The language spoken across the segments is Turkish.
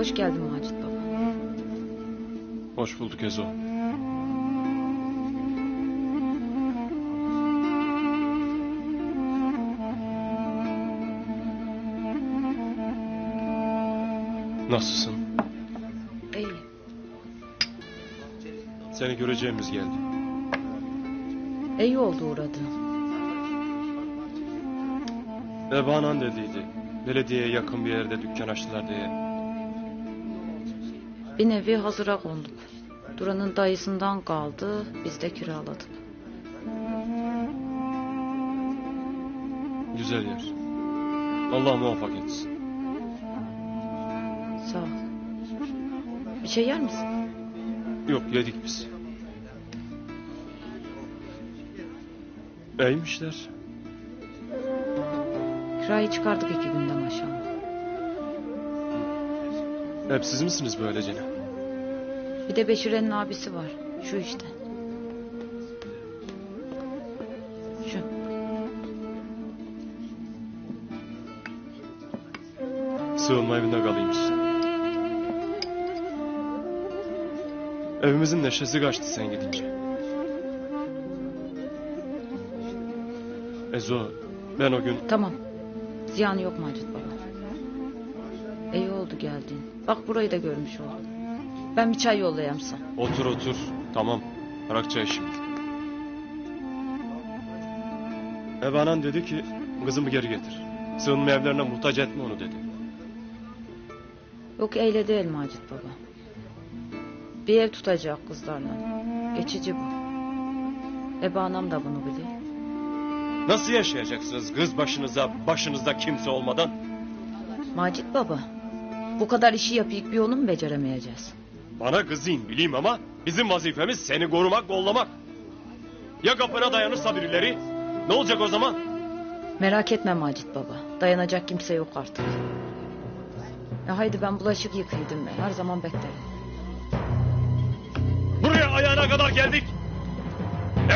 Hoş geldin Macit baba. Hoş bulduk Ezo. Nasılsın? İyi. Seni göreceğimiz geldi. İyi oldu uğradı. Ebanan dediydi. Belediyeye yakın bir yerde dükkan açtılar diye. Bir nevi hazıra konduk. Duran'ın dayısından kaldı. Biz de kiraladık. Güzel yer. Allah muvaffak etsin. Sağ ol. Bir şey yer misin? Yok yedik biz. İyiymişler. Kirayı çıkardık iki günde maşallah. Hep siz misiniz böylece? Bir de Beşire'nin abisi var. Şu işte. Şu. Sığınma evinde kalıymış. Evimizin neşesi kaçtı sen gidince. Ezo, ben o gün Tamam. Ziyanı yok Macit baba. Oldu geldiğin. Bak burayı da görmüş oldum. Ben bir çay yollayayım sana. otur otur. Tamam, bırak çay şimdi. Ev anan dedi ki, kızımı geri getir. Sığınma evlerine muhtaç etme onu dedi. Yok eyle değil Macit baba. Bir ev tutacak kızlarla. Geçici bu. Ebe anam da bunu biliyor. Nasıl yaşayacaksınız kız başınıza, başınızda kimse olmadan? Macit baba. Bu kadar işi yapıp bir onu mu beceremeyeceğiz? Bana kızayım bileyim ama bizim vazifemiz seni korumak, kollamak. Ya kapına dayanırsa birileri? Ne olacak o zaman? Merak etme Macit baba. Dayanacak kimse yok artık. Ya haydi ben bulaşık yıkaydım. Her zaman beklerim. Buraya ayağına kadar geldik.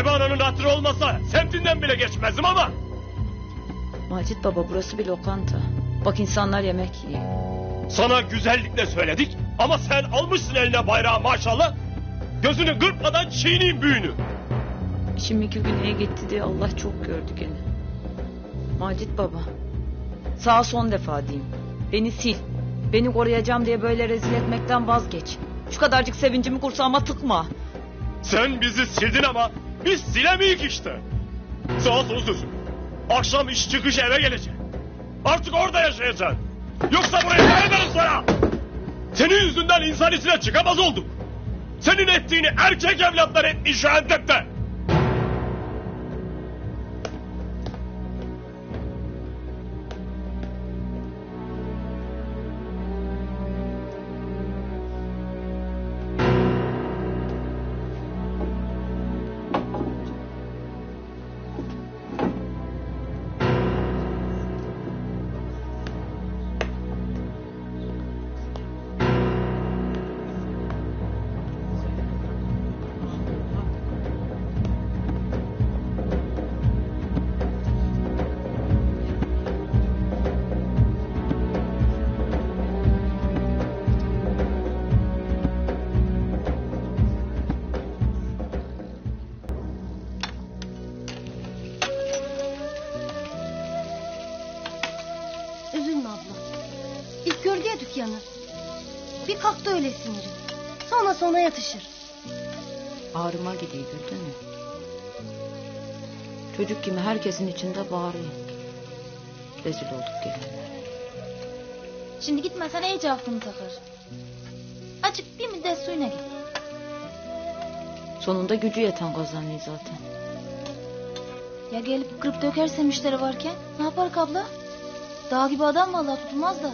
Ebe ananın hatırı olmasa semtinden bile geçmezdim ama. Macit baba burası bir lokanta. Bak insanlar yemek yiyor. Sana güzellikle söyledik ama sen almışsın eline bayrağı maşallah. Gözünü kırpmadan çiğneyim büyünü. İşim iki güneye gitti diye Allah çok gördü gene. Macit baba. Sağ son defa diyeyim. Beni sil. Beni koruyacağım diye böyle rezil etmekten vazgeç. Şu kadarcık sevincimi kursağıma tıkma. Sen bizi sildin ama biz silemeyik işte. Sağ son sözüm. Akşam iş çıkış eve geleceksin. Artık orada yaşayacaksın. Yoksa buraya gelmem sana. Senin yüzünden insan içine çıkamaz olduk. Senin ettiğini erkek evlatlar etmiş şu. Dükkanı. Bir kalktı öyle siniri. Sonra sonra yatışır. Ağrıma gidiyor gördün mü? Çocuk gibi herkesin içinde bağırıyor. Rezil olduk gelenler. Şimdi gitmesen iyice aklını takar. Açık bir müddet suyuna git. Sonunda gücü yeten kazanıyor zaten. Ya gelip kırıp dökerse müşteri varken ne yapar abla? Dağ gibi adam vallahi tutulmaz da.